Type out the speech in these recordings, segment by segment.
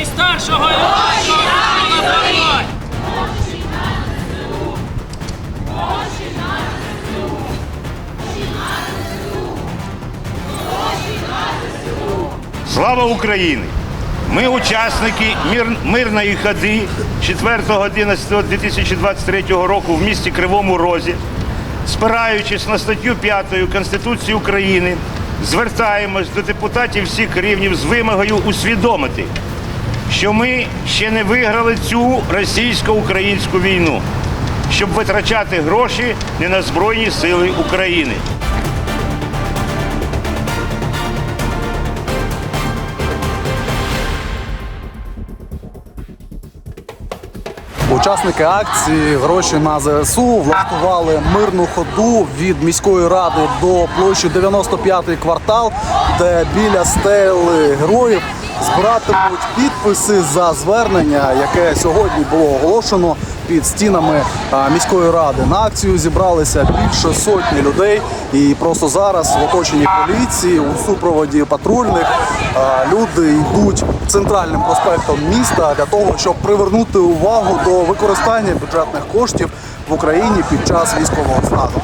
І старшого і наперед! Слава Україні! Ми учасники мир, мирної ходи 4.11.2023 року в місті Кривому Розі, спираючись на статтю 5 Конституції України, звертаємось до депутатів всіх рівнів з вимогою усвідомити, що ми ще не виграли цю російсько-українську війну, щоб витрачати гроші не на Збройні Сили України. Учасники акції гроші на ЗСУ влаштували мирну ходу від міської ради до площі 95-й квартал, де біля стели героїв збиратимуть підписи за звернення, яке сьогодні було оголошено під стінами міської ради. На акцію зібралися більше сотні людей, і просто зараз в оточенні поліції у супроводі патрульних люди йдуть центральним проспектом міста для того, щоб привернути увагу до використання бюджетних коштів в Україні під час військового стану.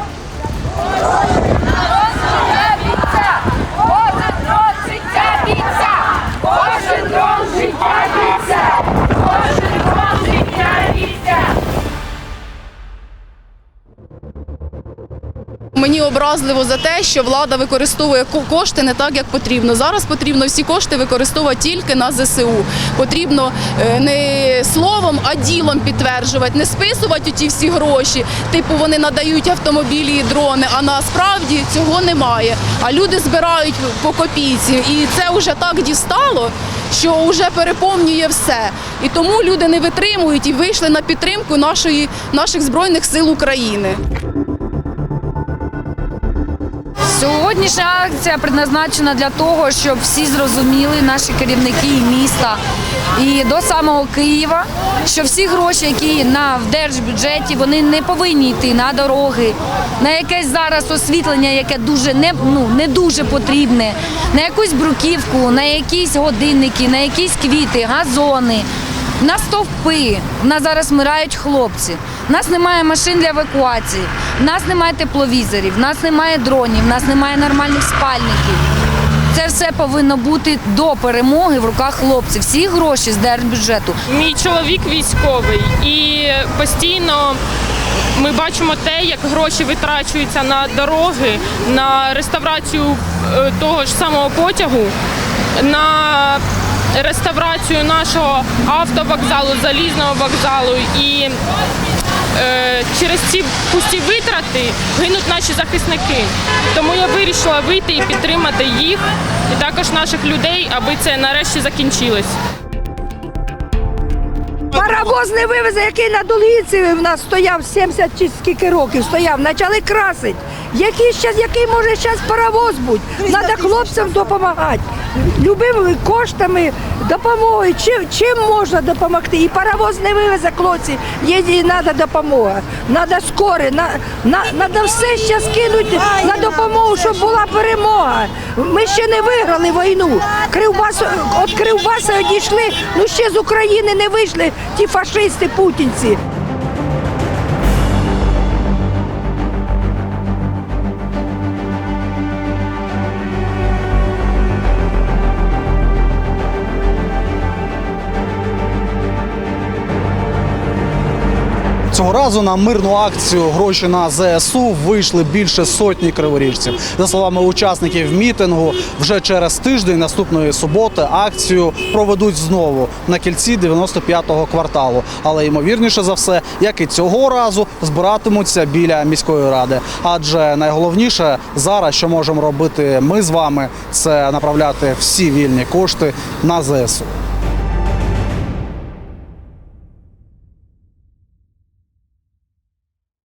Мені образливо за те, що влада використовує ко- кошти не так, як потрібно. Зараз потрібно всі кошти використовувати тільки на ЗСУ. Потрібно е, не словом, а ділом підтверджувати, не списувати ті всі гроші. Типу вони надають автомобілі і дрони, а насправді цього немає. А люди збирають по копійці, і це вже так дістало, що вже переповнює все. І тому люди не витримують і вийшли на підтримку нашої наших збройних сил України. Сьогоднішня акція предназначена для того, щоб всі зрозуміли, наші керівники і міста і до самого Києва, що всі гроші, які на в держбюджеті, вони не повинні йти на дороги, на якесь зараз освітлення, яке дуже не, ну, не дуже потрібне, на якусь бруківку, на якісь годинники, на якісь квіти, газони. На стовпи в нас зараз вмирають хлопці. У нас немає машин для евакуації, в нас немає тепловізорів, в нас немає дронів, в нас немає нормальних спальників. Це все повинно бути до перемоги в руках хлопців. Всі гроші з держбюджету. Мій чоловік військовий і постійно ми бачимо те, як гроші витрачуються на дороги, на реставрацію е, того ж самого потягу, на реставрацію нашого автовокзалу, залізного вокзалу. І е, через ці пусті витрати гинуть наші захисники. Тому я вирішила вийти і підтримати їх, і також наших людей, аби це нарешті закінчилось. Паровоз не вивезе, який на Долгіці в нас стояв 70 чи скільки років стояв, почали красити. Який щас, який може зараз паровоз бути? Треба хлопцям допомагати. Любими коштами, допомогою, чим, чим можна допомогти. І паровоз не вивезе хлопці, є треба допомога. Треба скоро, на, на, треба все зараз кинути на допомогу, щоб була перемога. Ми ще не виграли війну. Кривбас, от Кривбаса одійшли, ну ще з України не вийшли ті фашисти, путінці. Цього разу на мирну акцію гроші на ЗСУ вийшли більше сотні криворіжців. За словами учасників мітингу, вже через тиждень наступної суботи акцію проведуть знову на кільці 95-го кварталу. Але ймовірніше за все, як і цього разу, збиратимуться біля міської ради. Адже найголовніше зараз, що можемо робити ми з вами, це направляти всі вільні кошти на ЗСУ.